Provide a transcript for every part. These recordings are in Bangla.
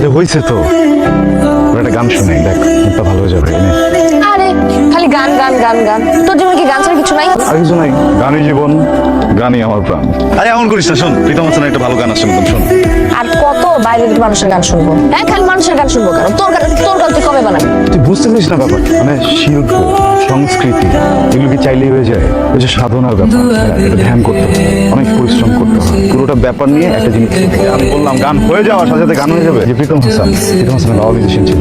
আরে হয়েছে তো। ওর একটা গান শুনে দেখ মুখটা ভালো হয়ে যাবে আরে খালি গান গান গান গান। তোর জীবনে কি গান ছাড়া কিছু নাই? আর কিছু নাই। গানই জীবন গানই আমার প্রাণ। আরে এমন করিস না শোন প্রীতম হাসান একটা ভালো গান আছে নতুন শোন। আর কত বাইরের মানুষের গান শুনব? হ্যাঁ খালি মানুষের গান শুনব কেন? তোর গান তোর গান তুই কবে বানাবি? তুই বুঝতে পারিস না ব্যাপার মানে শিল্প সংস্কৃতি এগুলো কি চাইলেই হয়ে যায়? ওই যে সাধনার ব্যাপার হ্যাঁ, এটা ধ্যান করতে অনেক পরিশ্রম করতে হয় পুরোটা ব্যাপার নিয়ে একটা জিনিস আমি বললাম গান হয়ে যাওয়ার সাথে সাথে গান হয়ে যাবে। যে প্রীতম হাসান প্রীতম হাসান বাবা মিউজিশিয়ান ছিল।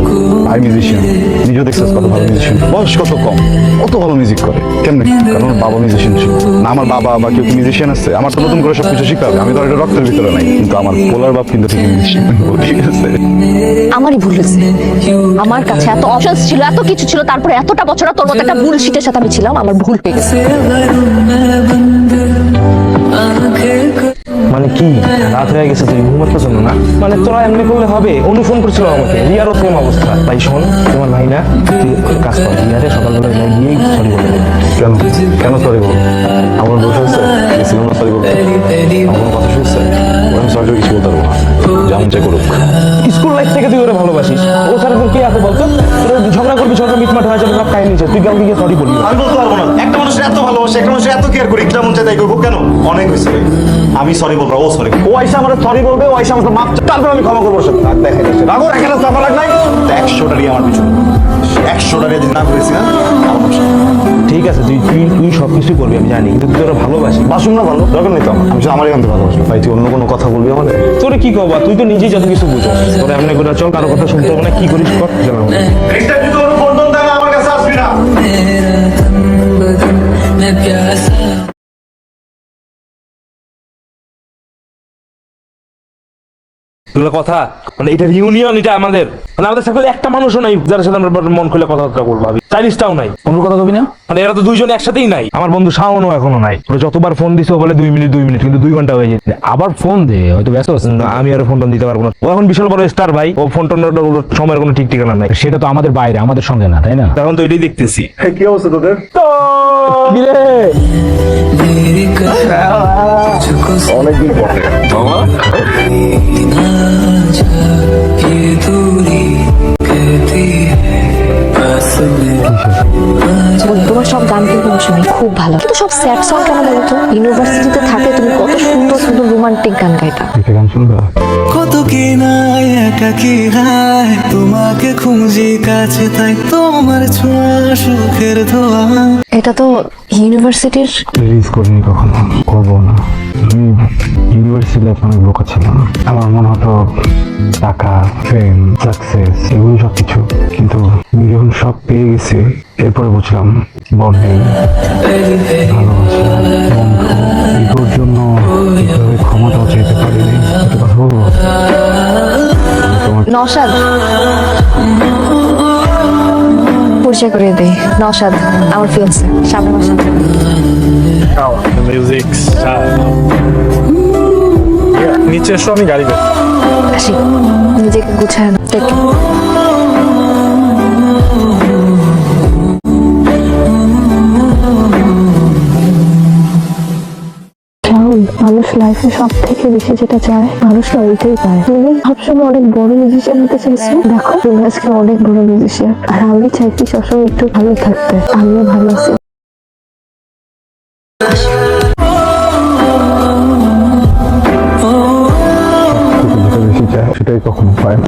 আই মিউজিশিয়ান নিজেও দেখছিস কত ভালো মিউজিশিয়ান বয়স কত কম? কত ভালো মিউজিক করে? কেমনে? কারণ বাবা মিউজিশিয়ান ছিল। না আমার বাবা বা কেউ মিউজিশিয়ান আছে? আমার তো নতুন করে সবকিছু শিখতে হবে। আমি তো আর এটা রক্তের ভিতরে নাই। কিন্তু আমার পোলার বাপ কিন্তু ঠিক মিউজিশিয়ান ঠিক আছে আমারই ভুল হয়েছে। আমার কাছে এত অপশনস ছিল এত কিছু ছিল তারপরে এতটা বছর তোর মতো একটা ভুল শীতের সাথে আমি ছিলাম আমার ভুল হয়ে গেছে। মানে কি? রাত হয়ে গেছে তুই ঘুমাতেছ না? মানে তোরা এমনি করলে হবে অনু ফোন করছিল আমাকে। রিয়ারও সেম অবস্থা। তাই শোন তোমার ভাই না তুই কাজ কর রিয়ারে সকালবেলা গিয়ে সরি বলে কেন? কেন সরি বল? আমার দোষ হয়েছে? গেছিলাম না সরি বলতে আমার কথা শুনছে আমি সরি কিছু বলতে পারব যেমন চাই করুক। স্কুল লাইফ থেকে তুই ওরে ভালোবাসিস। ও ছাড়া তোর কে আছে বলতো? ঝগড়া করবি ঝগড়া মিটমাট হয়ে যাবে সব শেষ। তুই কাউকে গিয়ে সরি বলবি আমি বলতে পারব না। একটা মানুষের এত ভালোবাসে একটা কেয়ার করি যেমন চাই তাই করব কেন? অনেক হয়েছে আমি সরি বলব ও সরি ও আইসা আমার সরি বলবে ও আইসা আমার মাপ তারপর আমি ক্ষমা করব সব দেখা যাচ্ছে চাপা লাগ নাই। আমার পিছনে। যদি না করেছি না আমার। ঠিক আছে তুই তুই তুই সব কিছু করবি আমি জানি। কিন্তু তুই ওরা ভালোবাসিস বাসুন না ভালো দরকার নেই তো আমার। আমি শুধু আমারই আনতে ভালোবাসি। ভাই তুই অন্য কোনো কথা বলবি আমাদের? তোরে কি করব তুই তো নিজেই যত কিছু বুঝো তোরা এমনি করে চল কারও কথা শুনতে হবে না। কি করিস কর জানা এগুলো কথা? মানে এটা ইউনিয়ন এটা আমাদের। মানে আমাদের একটা মানুষও নাই যার সাথে আমরা মন খুলে কথাবার্তা বলব ভাবি। চাইনিজটাও নাই। কোনো কথা কবি না? মানে এরা তো দুইজন একসাথেই নাই। আমার বন্ধু শাওনও এখনও নাই। যতবার ফোন দিছে বলে দুই মিনিট দুই মিনিট কিন্তু দুই ঘণ্টা হয়ে যেত আবার ফোন দে হয়তো ব্যস্ত আছে। আমি আর ফোনটা দিতে পারব না। ও এখন বিশাল বড় স্টার ভাই। ও ফোন টোন সময়ের কোনো ঠিক ঠিকানা নাই। সেটা তো আমাদের বাইরে আমাদের সঙ্গে না তাই না? এখন তো এটাই দেখতেছি। হ্যাঁ, কি অবস্থা তোদের? তো অনেকদিন পরে। সব গান কিন্তু আমি শুনি খুব ভালো। কিন্তু সব স্যাড সং কেন বলো তো? ইউনিভার্সিটিতে থাকে তুমি কত সুন্দর সুন্দর রোমান্টিক গান গাইতা। এটা গান শুনবা? কত কি নাই একাকি হায় তোমাকে খুঁজি কাছে তাই তোমার ছোঁয়া সুখের ধোয়া। এটা তো ইউনিভার্সিটির রিলিজ করিনি কখনো করব না। লাইফ অনেক বোকা ছিলাম আমার মনে হতো টাকা ফেম সাকসেস এগুলো সব কিছু কিন্তু যখন সব পেয়ে গেছি। এরপরে বুঝলাম বন্ডিং ভালোবাসা বন্ধু এগুলোর জন্য চাইতে পারিনি বলব তোমার নসাদ পরিচয় করে দেই নসাদ আমার ফিয়ান্সে সামনের মাসে মিউজিক নিচে এসো আমি গাড়ি বের আসি। নিজেকে গুছায় না মানুষ লাইফে সব থেকে বেশি যেটা চায় মানুষ না ওইটাই পায় তুমি সবসময় অনেক বড় মিউজিশিয়ান হতে চাইছো? দেখো তুমি আজকে অনেক বড় মিউজিশিয়ান আর আমি চাই কি সবসময় একটু ভালো থাকতে। আমিও ভালো আছি। সেটাই কখনো হয় না।